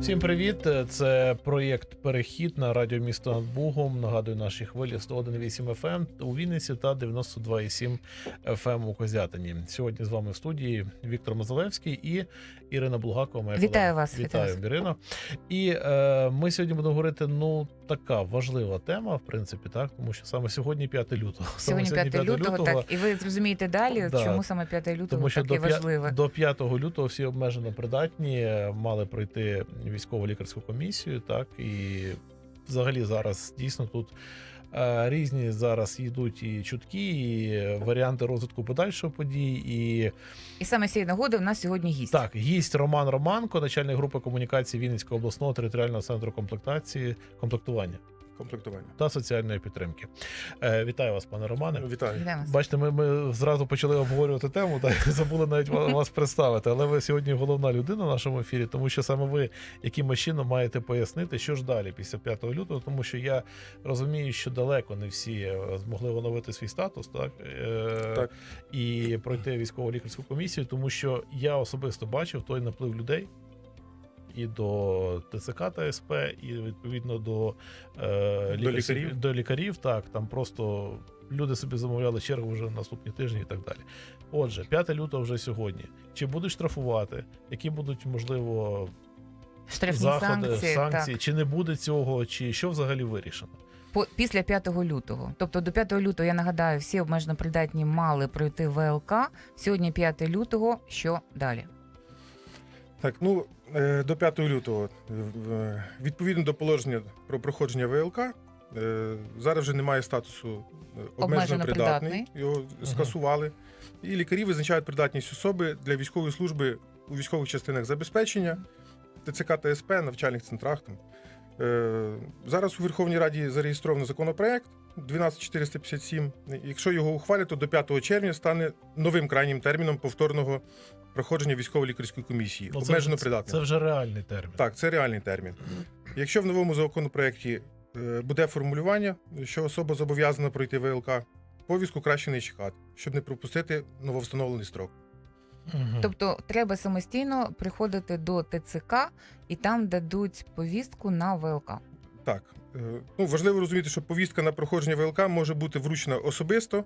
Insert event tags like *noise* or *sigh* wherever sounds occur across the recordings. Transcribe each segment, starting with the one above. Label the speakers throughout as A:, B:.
A: Всім привіт! Це проєкт Перехід на радіо місто над Бугом. Нагадую, наші хвилі 101,8 FM у Вінниці та 92,7 FM у Козятині. Сьогодні з вами в студії Віктор Мазалевський і Ірина Булгакова. Моя
B: Вітаю
A: колега.
B: вас, вітаю.
A: Ірино. І е, ми сьогодні будемо говорити. Ну, така важлива тема, в принципі, так, тому що саме сьогодні 5 лютого. *laughs*
B: Сьогодні 5 лютого, так і ви зрозумієте далі,
A: Да.
B: чому саме 5 лютого
A: Тому що
B: так
A: до, п'я-
B: важливе.
A: до 5 лютого всі обмежено придатні мали пройти військово-лікарську комісію, так і взагалі зараз дійсно тут різні зараз йдуть і чутки, і варіанти розвитку подальшого подій. І
B: І саме з цієї нагоди у нас сьогодні гість.
A: так, гість Роман Романко, начальник групи комунікації Вінницького обласного територіального центру комплектації, комплектування
C: комплектування.
A: та соціальної підтримки. Е, вітаю вас, пане Романе.
C: Вітаю.
B: Вітаю вас.
A: Бачите, ми, ми зразу почали обговорювати тему, та й забули навіть ва- вас представити. Але ви сьогодні головна людина в нашому ефірі, тому що саме ви якимось чином маєте пояснити, що ж далі після 5 лютого, тому що я розумію, що далеко не всі е, змогли оновити свій статус, так, Е,
C: Так.
A: і пройти військово-лікарську комісію, тому що я особисто бачив той наплив людей. І до ТЦК та СП, і відповідно до, е,
C: До лікарів.
A: до лікарів. Так, там просто люди собі замовляли чергу вже на наступні тижні і так далі. Отже, 5 лютого вже сьогодні. Чи будуть штрафувати? Які будуть можливо
B: Штрафні
A: заходи,
B: санкції,
A: санкції?
B: так.
A: Чи не буде цього, чи що взагалі вирішено?
B: По, після 5 лютого. Тобто до 5 лютого, я нагадаю, всі обмежено придатні мали пройти ВЛК. Сьогодні 5 лютого. Що далі?
C: Так, ну е, до 5 лютого, е, відповідно до положення про проходження ВЛК, е, зараз вже немає статусу е, обмежено
B: Обмежено
C: придатний.
B: придатний.
C: Його скасували. І лікарі визначають придатність особи для військової служби у військових частинах забезпечення, ТЦК та СП, навчальних центрах. Там. Е, Зараз у Верховній Раді зареєстровано законопроект 12457. Якщо його ухвалять, то до 5 червня стане новим крайнім терміном повторного проходження військово-лікарської комісії.
A: Ну,
C: обмежено
A: це,
C: придатним.
A: це вже реальний термін.
C: Так, це реальний термін. Якщо в новому законопроекті е, буде формулювання, що особа зобов'язана пройти ВЛК, повістку краще не чекати, щоб не пропустити нововстановлений строк.
A: Мгм.
B: Тобто треба самостійно приходити до ТЦК і там дадуть повістку на ВЛК.
C: Так, ну важливо розуміти, що повістка на проходження ВЛК може бути вручена особисто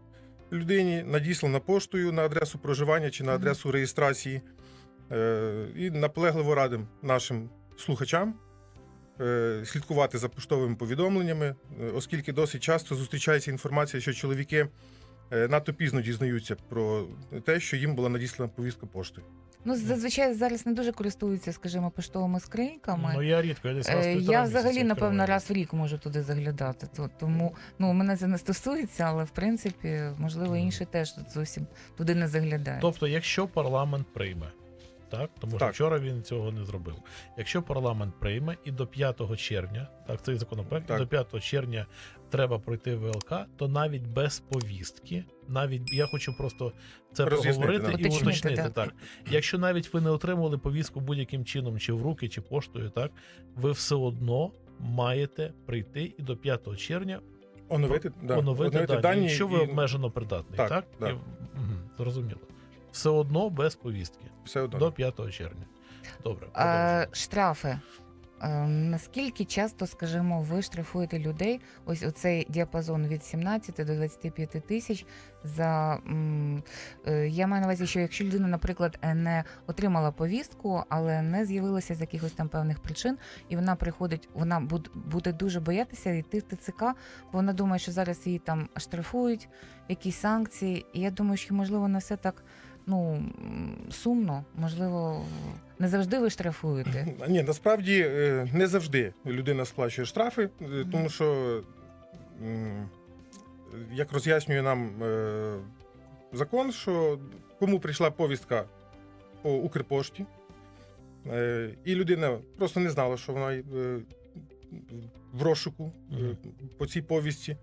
C: людині, надіслана поштою на адресу проживання чи на адресу реєстрації. Е, І наполегливо радимо нашим слухачам е, слідкувати за поштовими повідомленнями, е, оскільки досить часто зустрічається інформація, що чоловіки е, надто пізно дізнаються про те, що їм була надіслана повістка поштою.
B: Ну, зазвичай зараз не дуже користуються, скажімо, поштовими скриньками.
A: Ну я рідко, я десь раз
B: Е,
A: півтора
B: Я взагалі, напевно, раз в рік можу туди заглядати. То- Тому ну мене це не стосується, але в принципі, можливо, інші теж тут зовсім туди не заглядають.
A: Тобто, якщо парламент прийме, так тому що вчора він цього не зробив. Якщо парламент прийме і до 5 червня, так цей законопроект,
C: Так.
A: до 5 червня треба пройти ВЛК, то навіть без повістки, навіть я хочу просто це
C: Роз'яснити,
A: проговорити
C: да.
A: і
B: Уточнити,
A: уточнити.
B: так.
A: Так, якщо навіть ви не отримували повістку будь-яким чином, чи в руки, чи поштою, так ви все одно маєте прийти і до 5 червня
C: Оновити, да,
A: оновити, дані, якщо ви
C: і
A: обмежено придатний, так?
C: Так, да.
A: І- мгм, зрозуміло. Все одно без повістки
C: все одно.
A: до 5 червня. Добре.
B: А, штрафи. Наскільки часто, скажімо, ви штрафуєте людей? Ось оцей діапазон від 17 до 25 тисяч за е, я маю на увазі, що якщо людина, наприклад, не отримала повістку, але не з'явилася з якихось там певних причин, і вона приходить, вона буд- буде дуже боятися йти в ТЦК, бо вона думає, що зараз її там штрафують, якісь санкції. І я думаю, що можливо не все так ну сумно, можливо, не завжди ви штрафуєте. *laughs*
C: Ні, насправді е, не завжди людина сплачує штрафи, е, тому що, як роз'яснює нам е, закон, що кому прийшла повістка по Укрпошті, і людина просто не знала, що вона в розшуку по цій повістці.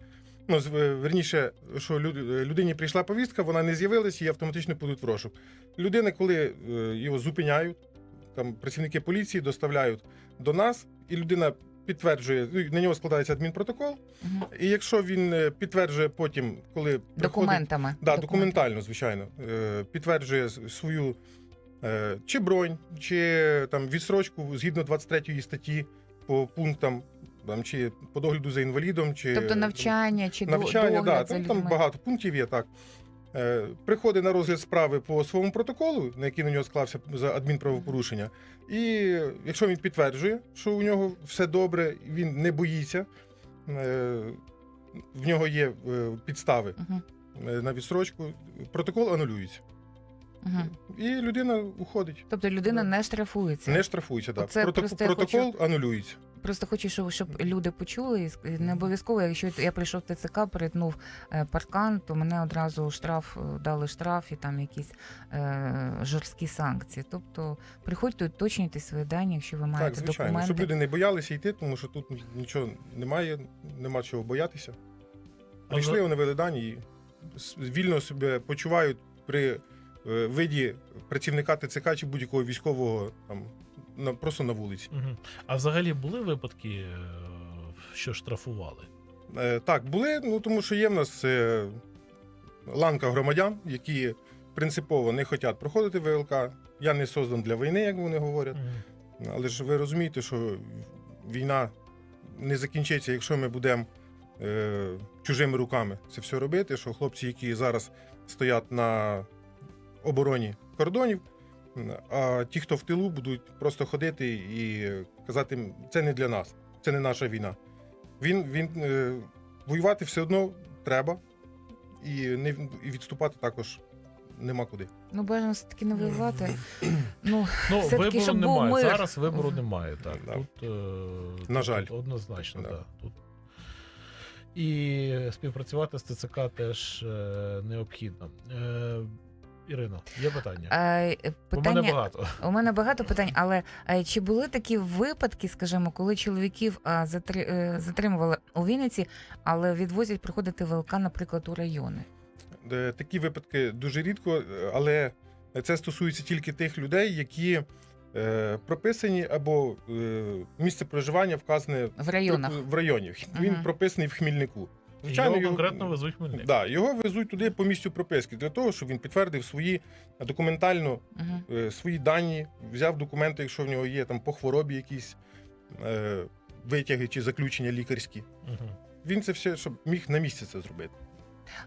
C: Ну, е, верніше, що е, людині прийшла повістка, вона не з'явилася і автоматично будуть в розшук. Людина, коли е, його зупиняють, там працівники поліції доставляють до нас, і людина підтверджує, ну, на нього складається адмінпротокол.
B: Мгм.
C: І якщо він підтверджує потім, коли приходить,
B: Документами.
C: да, документально, звичайно, підтверджує свою Чи бронь, чи там відстрочку згідно 23 статті по пунктам, там, чи по догляду за інвалідом, чи
B: Тобто навчання чи
C: навчання, да,
B: догляд за
C: там, там багато пунктів є так. Е, приходить на розгляд справи по своєму протоколу, на який на нього склався за адмінправопорушення. І якщо він підтверджує, що у нього все добре, він не боїться, е, в нього є е, підстави е, на відстрочку, протокол анулюється.
B: мгм.
C: І людина уходить.
B: Тобто людина не штрафується.
C: Не штрафується. Да.
B: Оце
C: Проток- протокол анулюється.
B: Просто хочу, щоб, щоб люди почули. і Не обов'язково, якщо я прийшов в ТЦК, перетнув е, паркан, то мене одразу штраф е, дали штраф і там якісь е, жорсткі санкції. Тобто приходьте, уточнюйте свої дані, якщо ви маєте
C: Так, звичайно.
B: документи.
C: Щоб люди не боялися йти, тому що тут нічого немає, нема чого боятися. Прийшли, вони вели дані і вільно себе почувають при е, виді працівника ТЦК чи будь-якого військового там на, просто на вулиці.
A: А взагалі були випадки, е, що штрафували?
C: Е, так, були, ну тому що є в нас е, ланка громадян, які принципово не хочуть проходити ВЛК. Я не создан для війни, як вони говорять.
A: Мгм.
C: Але ж ви розумієте, що війна не закінчиться, якщо ми будемо чужими руками це все робити. Що хлопці, які зараз стоять на обороні кордонів, а ті, хто в тилу, будуть просто ходити і казати, це не для нас, це не наша війна. Він, він е, воювати все одно треба, і, не, і відступати також нема куди.
B: Ну, бажано все-таки не воювати. *clears throat* Ну,
A: Ну, вибору
B: щоб був
A: немає.
B: мир.
A: Зараз вибору немає. Так.
C: Да.
A: Тут, е,
C: На
A: тут
C: жаль.
A: однозначно,
C: Да.
A: Да. Тут. І співпрацювати з ТЦК теж е, необхідно. Ірино, є питання?
B: е,
A: У мене багато.
B: У мене багато питань, але е, чи були такі випадки, скажімо, коли чоловіків а, затри- е, затримували у Вінниці, але відвозять проходити ВЛК, наприклад, у райони?
C: Е, Такі випадки дуже рідко, але це стосується тільки тих людей, які е, прописані або е, місце проживання вказане
B: В районах.
C: в районі. Він
B: Мгм.
C: прописаний в Хмільнику.
A: Його конкретно везуть в Хмельник.
C: Да, його везуть туди по місцю прописки для того, щоб він підтвердив свої документально
B: Угу.
C: е, свої дані, взяв документи, якщо в нього є там по хворобі якісь е, витяги чи заключення лікарські.
A: Мгм.
C: Він це все, щоб міг на місці це зробити.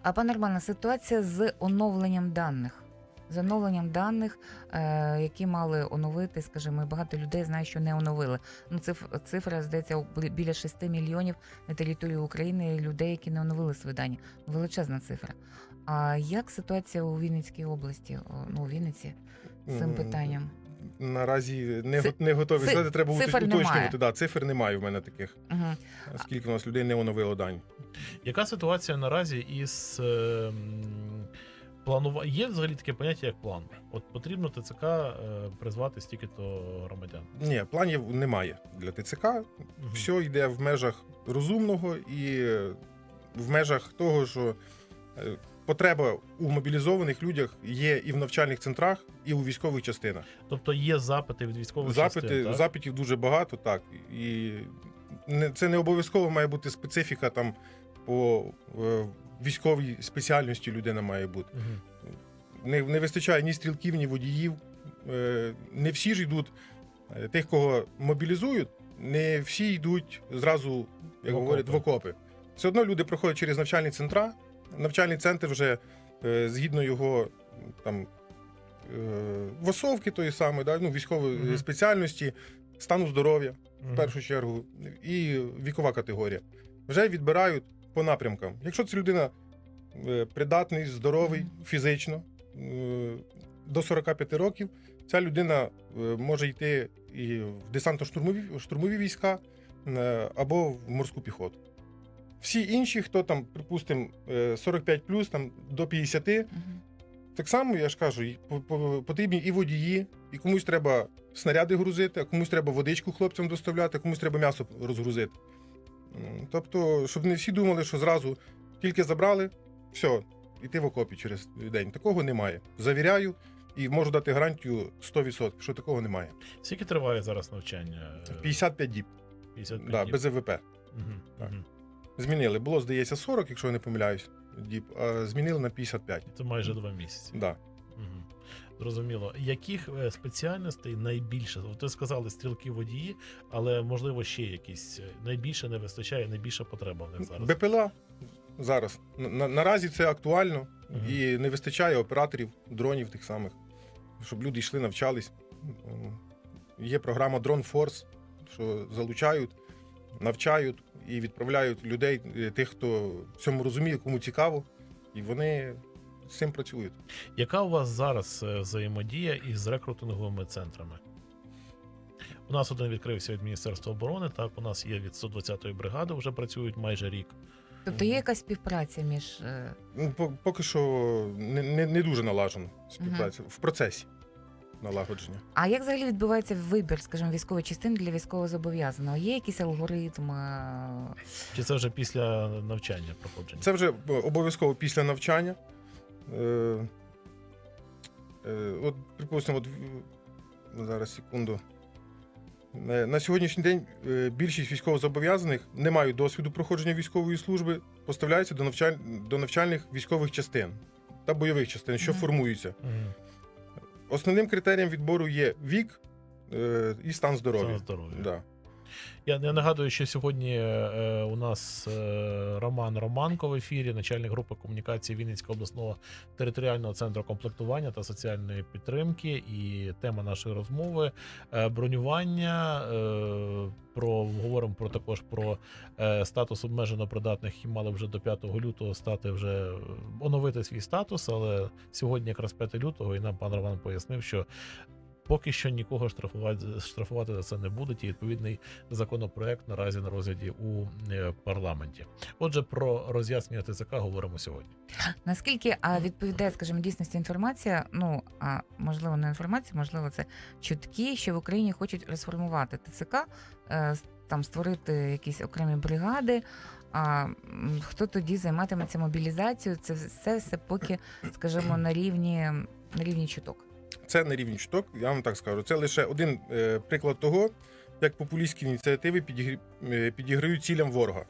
B: А пане Романе, ситуація з оновленням даних. З оновленням даних, е, які мали оновити, скажімо, і багато людей знає, що не оновили. Ну, циф- цифра, здається, бі- біля 6 мільйонів на території України людей, які не оновили свої дані. Величезна цифра. А як ситуація у Вінницькій області, ну, у Вінниці з цим питанням?
C: Наразі не,
B: Ци-
C: го- не готові
B: ци-
C: сказати, треба
B: цифр
C: уточнювати.
B: немає.
C: Да, цифр немає в мене таких.
B: Угу.
C: Скільки у нас людей не оновило дані.
A: Яка ситуація наразі із е, планува... Є взагалі таке поняття, як план? От потрібно ТЦК е, призвати стільки-то громадян.
C: Ні, планів немає для ТЦК.
A: Мгм.
C: Все йде в межах розумного і в межах того, що е, потреба у мобілізованих людях є і в навчальних центрах, і у військових частинах.
A: Тобто є запити від військових
C: Запити,
A: частин, так?
C: запитів дуже багато, так. І не, це не обов'язково має бути специфіка там по е, військовій спеціальності людина має бути.
A: Мгм.
C: Не, не вистачає ні стрілків, ні водіїв. Е, Не всі ж йдуть е, тих, кого мобілізують, не всі йдуть зразу, як
A: В
C: говорять, в
A: окопи.
C: Все одно люди проходять через навчальні центра. Навчальний центр вже е, згідно його там восовки тої самої, да, ну, військової
A: Мгм.
C: спеціальності, стану здоров'я
A: Мгм.
C: в першу чергу, і вікова категорія. Вже відбирають по напрямкам. Якщо це людина е, придатний, здоровий фізично, е, до 45 років, ця людина е, може йти і в десантно-штурмові штурмові війська або в морську піхоту. Всі інші, хто там, припустимо, 45 там, до 50,
B: Угу.
C: так само, я ж кажу, потрібні і водії, і комусь треба снаряди грузити, а комусь треба водичку хлопцям доставляти, а комусь треба м'ясо розгрузити. Тобто, щоб не всі думали, що зразу тільки забрали, все, іти в окопі через день. Такого немає. Завіряю і можу дати гарантію 100%, що такого немає.
A: Скільки триває зараз навчання? Е,
C: 55 діб,
A: 55
C: да,
A: діб.
C: без. Так.
A: Мгм.
C: Змінили. Було, здається, 40, якщо я не помиляюсь, діб, а змінили на 55.
A: Це майже два місяці.
C: Да.
A: Зрозуміло. Яких е, спеціальностей найбільше? От Ви сказали стрілки водії, але можливо ще якісь е, найбільше не вистачає, найбільша потреба в них зараз.
C: БПЛА зараз. На, на- наразі це актуально
A: Мгм.
C: і не вистачає операторів, дронів тих самих, щоб люди йшли, навчались. Є програма Drone Force, що залучають, навчають і відправляють людей, е, тих, хто в цьому розуміє, кому цікаво, і вони з цим працюють.
A: Яка у вас зараз е, взаємодія із рекрутинговими центрами? У нас один відкрився від Міністерства оборони. Так, у нас є від 120-ї бригади, вже працюють майже рік.
B: Тобто є якась співпраця між е,
C: Ну, поки що не, не, не дуже налажено співпраця в процесі налагодження.
B: А як взагалі відбувається вибір, скажімо, військової частини для військовозобов'язаного? Є якийсь алгоритм?
A: Чи це вже після навчання проходження?
C: Це вже е, обов'язково після навчання. Е, е, от, припустимо, от, зараз секунду. Е, На сьогоднішній день більшість військовозобов'язаних не мають досвіду проходження військової служби, поставляються до, навчаль... до навчальних військових частин та бойових частин, що
B: Мгм.
C: формуються.
A: Мгм.
C: Основним критерієм відбору є вік і стан здоров'я.
A: Стан здоров'я.
C: Да.
A: Я, я нагадую, що сьогодні е, у нас е, Роман Романко в ефірі, начальник групи комунікації Вінницького обласного територіального центру комплектування та соціальної підтримки. І тема нашої розмови е, бронювання. Е, про говоримо про також про е, статус обмежено придатних, які мали вже до 5 лютого стати вже е, оновити свій статус. Але сьогодні, якраз 5 лютого, і нам пан Роман пояснив, що. Поки що нікого штрафувати штрафувати за це не будуть, і відповідний законопроект наразі на розгляді у е, парламенті. Отже, про роз'яснення ТЦК говоримо сьогодні.
B: Наскільки а, відповідає, скажімо, дійсності інформація? Ну а можливо, не інформація, можливо, це чутки, що в Україні хочуть розформувати ТЦК, е, там створити якісь окремі бригади. А хто тоді займатиметься мобілізацією? Це все, все поки, скажімо, на рівні на рівні чуток.
C: Це на рівні чуток, я вам так скажу. Це лише один е, приклад того, як популістські ініціативи підігрі- е, підіграють цілям ворога.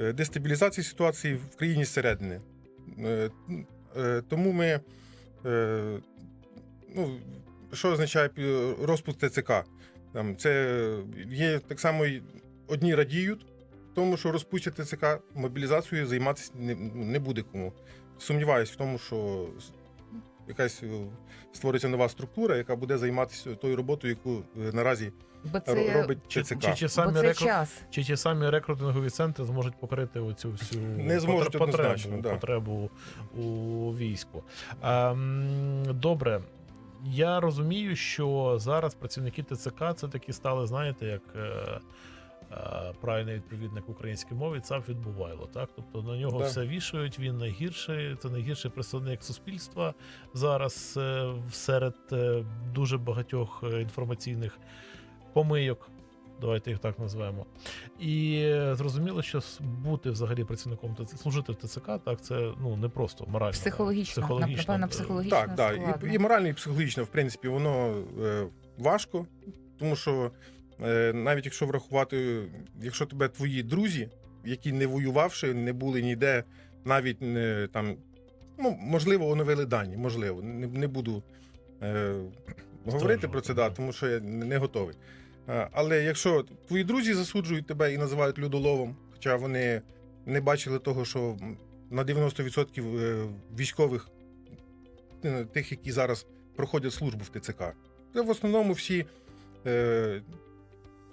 C: Е, дестабілізації ситуації в країні зсередини. Тому ми. Ну, що означає розпуск ТЦК? Там, це є так само одні радіють, тому що розпустять ТЦК, мобілізацією займатися не, не буде кому. Сумніваюсь в тому, що якась е, створиться нова структура, яка буде займатися тою роботою, яку е, наразі
B: це,
C: робить
A: Чи,
C: ТЦК.
A: чи, чи, самі
B: це
A: рекру...
B: час.
A: чи ті самі рекрутингові центри зможуть покрити оцю всю
C: Не зможуть
A: потр-
C: однозначно,
A: потребу,
C: да.
A: потребу у війську? Ем, добре. Я розумію, що зараз працівники ТЦК це такі стали, знаєте, як е, правильний відповідник українській мові, ЦАП відбувайло. Так? Тобто на нього
C: Да.
A: все вішають, він найгірший, це найгірший представник суспільства зараз е, серед е, дуже багатьох е, інформаційних помийок. Давайте їх так назвемо. І е, зрозуміло, що бути взагалі працівником служити в ТЦК, так це ну не просто морально.
B: Психологічно,
A: психологічно,
B: напевно,
A: е,
B: психологічно
C: Так, так. І, і морально, і психологічно, в принципі, воно е, важко, тому що е, навіть якщо врахувати, якщо тебе твої друзі, які не воювавши, не були ніде, навіть не там, ну, можливо, оновили дані, можливо, не, не буду е, говорити про це, да, тому що я не готовий. Е, Але якщо твої друзі засуджують тебе і називають людоловом, хоча вони не бачили того, що на 90% е, військових е, тих, які зараз проходять службу в ТЦК. Це в основному всі е,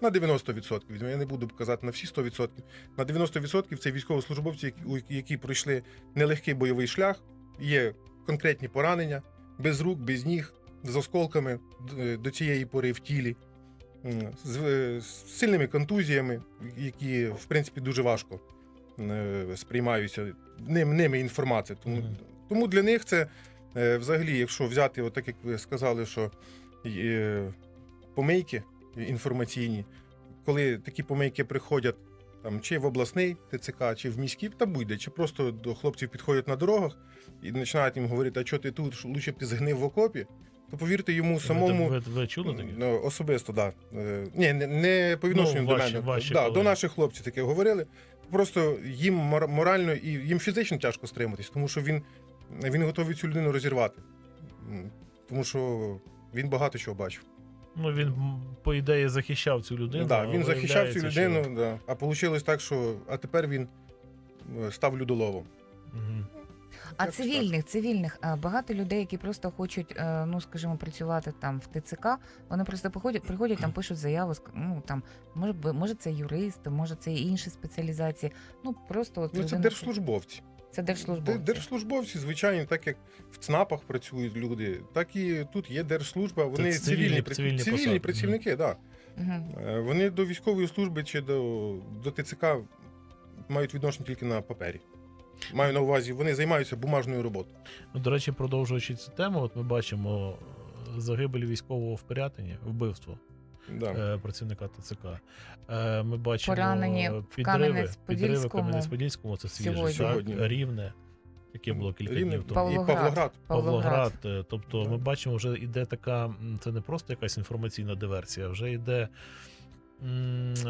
C: на 90%, я не буду казати на всі 100%. На 90% це військовослужбовці, які, пройшли нелегкий бойовий шлях, є конкретні поранення, без рук, без ніг, з осколками до цієї пори в тілі, з, е, з сильними контузіями, які, в принципі, дуже важко е, сприймаються ним, ними інформація. Тому, тому для них це е, взагалі, якщо взяти, от так як ви сказали, що е, помийки інформаційні, коли такі помийки приходять там, чи в обласний ТЦК, чи в міський, та будь-де, чи просто до хлопців підходять на дорогах і починають їм говорити, а що ти тут, лучше б ти згнив в окопі, то повірте йому самому.
A: Ви, ви, ви чули таке?
C: Ну, особисто, так. Да. Е, Ні, не, не по відношенню
A: Ну,
C: до
A: ваші-
C: мене.
A: ваші
C: да,
A: колеги.
C: до наших хлопців таке говорили. Просто їм морально і їм фізично тяжко стриматись, тому що він, він готовий цю людину розірвати. Тому що він багато чого бачив.
A: Ну він по ідеї захищав цю людину.
C: да, він захищав цю людину,
A: що-
C: да. а вийшло так, що а тепер він е, став людоловом.
A: Мгм.
B: А цивільних, цивільних багато людей, які просто хочуть, е, ну скажімо, працювати там в ТЦК, вони просто приходять, приходять там, пишуть заяву, ну там може може це юристи, може це інші спеціалізації. Ну просто от
C: Ну, це
B: людина-
C: держслужбовці.
B: Це
C: Де-
B: держслужбовці.
C: Держслужбовці, звичайно, так як в ЦНАПах працюють люди, так і тут є держслужба. Вони
A: Це
C: цивільні,
A: цивільні-
C: при-
A: цивільні
C: цивільні
A: посади.
C: працівники, так.
B: Мгм.
C: Да. Вони до військової служби чи до, до ТЦК мають відношення тільки на папері. Маю на увазі, вони займаються бумажною роботою.
A: Ну, до речі, продовжуючи цю тему, от ми бачимо е, загибель військового в Пирятині, вбивство
C: Да.
A: е, працівника ТЦК. Е, Ми бачимо
B: Поранені в
A: підриви,
B: Кам'янець-Подільському
A: підриви Кам'янець-Подільському, це свіже,
B: сьогодні.
A: так?
C: Сьогодні.
A: Рівне, яке було кілька
C: Рівне
A: днів тому.
C: І Павлоград.
A: Павлоград. е, Тобто
C: Да.
A: ми бачимо, вже йде така, це не просто якась інформаційна диверсія, вже йде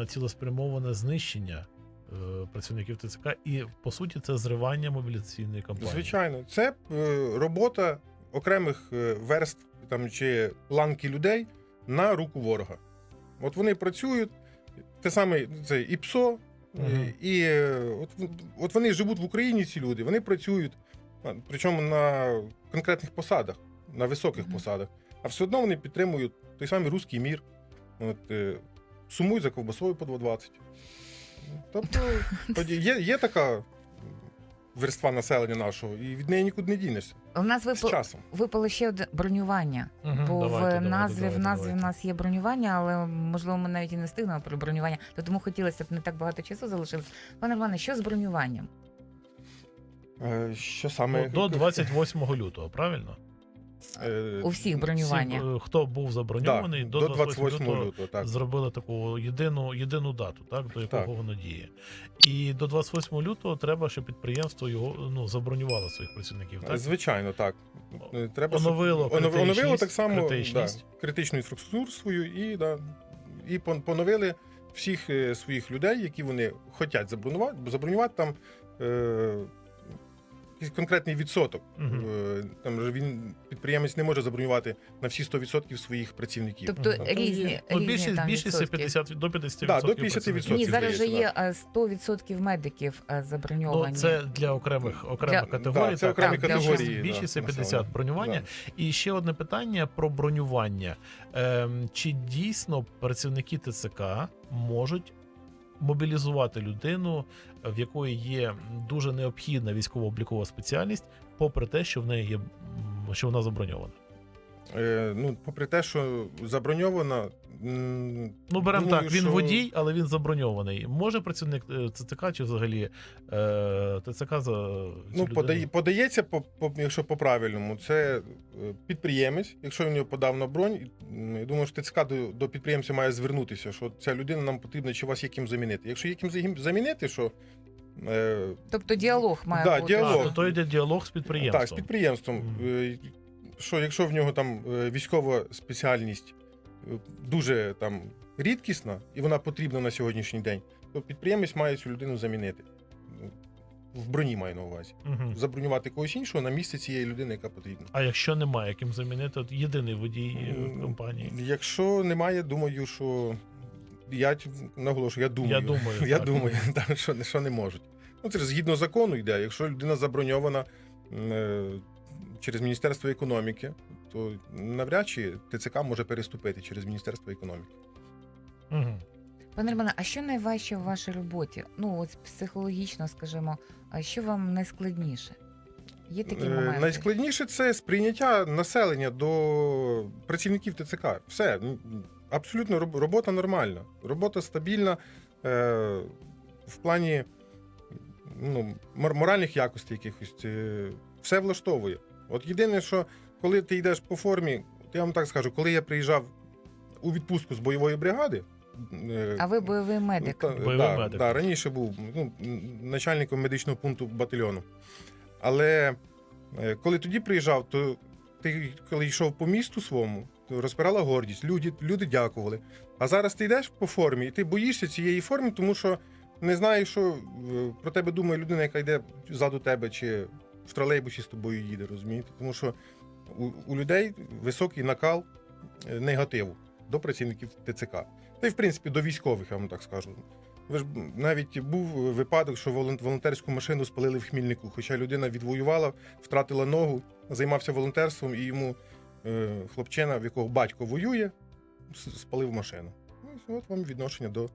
A: цілеспрямоване знищення е, працівників ТЦК, і по суті це зривання мобілізаційної кампанії.
C: Звичайно, це е, робота окремих верств там, чи ланки людей на руку ворога. От вони працюють, те саме це і ПСО, е, і е, от, от вони живуть в Україні, ці люди, вони працюють, причому на конкретних посадах, на високих
B: Мгм.
C: посадах, а все одно вони підтримують той самий руський мір, от, е, сумують за ковбасою по 2,20. Тобто *laughs* є, є така верства населення нашого, і від неї нікуди не дінешся
B: У нас
C: з
B: випало,
C: часом.
B: випало ще одне бронювання.
A: Мгм,
B: Бо
A: давайте,
B: в
A: давайте,
B: назві
A: давайте,
B: в назві
A: давайте.
B: в нас є бронювання, але можливо ми навіть і не встигнемо про бронювання. То тому хотілося б не так багато часу залишилось. Пане Романе, що з бронюванням?
C: Е, Що саме
A: Ну, до 28 лютого, правильно?
C: Е,
B: У всіх бронювання.
A: Всі, е, хто був заброньований,
C: да,
A: до,
C: до
A: 28
C: 28
A: лютого
C: лютого. Так.
A: зробили таку єдину, єдину дату, так, до якого
C: Так.
A: воно діє. І до 28 лютого треба, щоб підприємство його ну, забронювало своїх працівників. Так?
C: Звичайно, так. Е, Треба, щоб-
A: Оновило
C: оно- оновило
A: критичність,
C: так само
A: критичність.
C: Да, критичну інфраструктуру свою і, да, і пон- поновили всіх е, своїх людей, які вони хочуть забронювати, бо забронювати там е, конкретний відсоток. Е, Там же він підприємець не може забронювати на всі 100% своїх працівників.
B: Тобто.
C: Там
B: різні,
A: Ну,
B: різні
A: більшість,
B: там
A: більшість
B: відсотки.
A: 50, до 50%.
C: Да, до 50%
B: Ні, зараз же є е, 100% медиків е,
A: Ну,
B: заброньовані.
A: це для окремих, окремих
B: Для-
A: категорій.
C: Да, це
A: так,
C: окремі
A: більшість-
C: категорії, да,
A: Більшість це 50 бронювання.
C: Да.
A: І ще одне питання про бронювання. Ем, чи дійсно працівники ТЦК можуть мобілізувати людину, в якої є дуже необхідна військово-облікова спеціальність, попри те, що в неї є що вона заброньована?
C: Е, ну, попри те, що заброньовано.
A: Ну, беремо так, він
C: що-
A: водій, але він заброньований. Може працівник е, ТЦК чи взагалі е, ТЦК за
C: Ну, подає, подається, по, по, якщо по-правильному, це е, підприємець, якщо він його подав на бронь, я думаю, що ТЦК до, до підприємця має звернутися, що ця людина нам потрібна, чи вас є ким замінити. Якщо є ким замінити, що е,
B: Тобто діалог має
C: Да,
B: бути.
A: А,
C: діалог.
A: то, то йде діалог з підприємством.
C: так, з підприємством,
A: Мгм.
C: Що якщо в нього там е, військова спеціальність е, дуже там рідкісна і вона потрібна на сьогоднішній день, то підприємець має цю людину замінити. Ну, В броні маю на увазі.
A: Мгм.
C: забронювати когось іншого на місце цієї людини, яка потрібна.
A: А якщо немає, яким замінити, от єдиний водій е, компанії.
C: Якщо немає, думаю, що я наголошую, я думаю.
A: Я думаю, *laughs*
C: я
A: так.
C: думаю *laughs* так, що, що не можуть. Ну, це ж згідно закону йде. Якщо людина заброньована через Міністерство економіки, то навряд чи ТЦК може переступити через Міністерство економіки.
A: Мгм.
B: Пане Романе, а що найважче в вашій роботі? Ну, от психологічно, скажімо, а що вам найскладніше? Є такі
C: Е,
B: моменти?
C: Найскладніше це сприйняття населення до працівників ТЦК. Все абсолютно робота нормальна, робота стабільна е, в плані ну, моральних якостей якихось. Все влаштовує. От єдине, що коли ти йдеш по формі, я вам так скажу, коли я приїжджав у відпустку з бойової бригади. е,
B: А ви бойовий медик.
C: та-
A: Бойовий
C: да,
A: медик.
C: Да, раніше був ну, начальником медичного пункту батальйону. Але е, коли тоді приїжджав, то ти, коли йшов по місту своєму, то розпирала гордість, люди, люди дякували. А зараз ти йдеш по формі, і ти боїшся цієї форми, тому що не знаєш, що е, про тебе думає людина, яка йде ззаду тебе, чи в тролейбусі з тобою їде, розумієте? Тому що у, у людей високий накал е, негативу до працівників ТЦК. Та й, в принципі, до військових, я вам так скажу. Ви ж навіть був випадок, що волонтерську машину спалили в Хмільнику, хоча людина відвоювала, втратила ногу, займався волонтерством, і йому е, хлопчина, в якого батько воює, спалив машину. Ну, от вам відношення до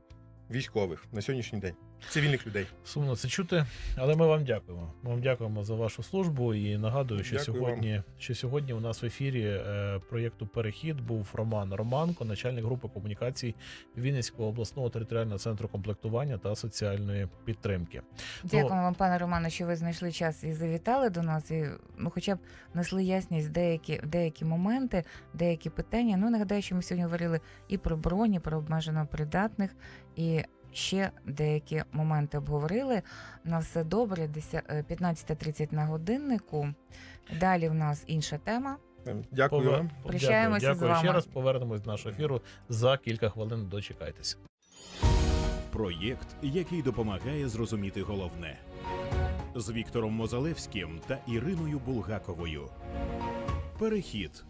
C: військових на сьогоднішній день, цивільних людей.
A: Сумно це чути, але ми вам дякуємо. Ми вам дякуємо за вашу службу і нагадую, що
C: Дякую
A: сьогодні, що сьогодні у нас в ефірі е, проєкту Перехід був Роман Романко, начальник групи комунікацій Вінницького обласного територіального центру комплектування та соціальної підтримки.
B: Дякуємо вам, пане Романе, що ви знайшли час і завітали до нас, і ну, хоча б внесли ясність деякі, в деякі моменти, деякі питання. Ну, нагадаю, що ми сьогодні говорили і про броні, про обмежено придатних, і ще деякі моменти обговорили. На все добре, деся- е, 15.30 на годиннику. Далі в нас інша тема.
C: Е, Дякую
B: Прощаємося
A: дякую,
B: з
A: дякую ще раз. Повернемось до нашого ефіру за кілька хвилин. Дочекайтеся.
D: Проєкт, який допомагає зрозуміти головне з Віктором Мозалевським та Іриною Булгаковою. Перехід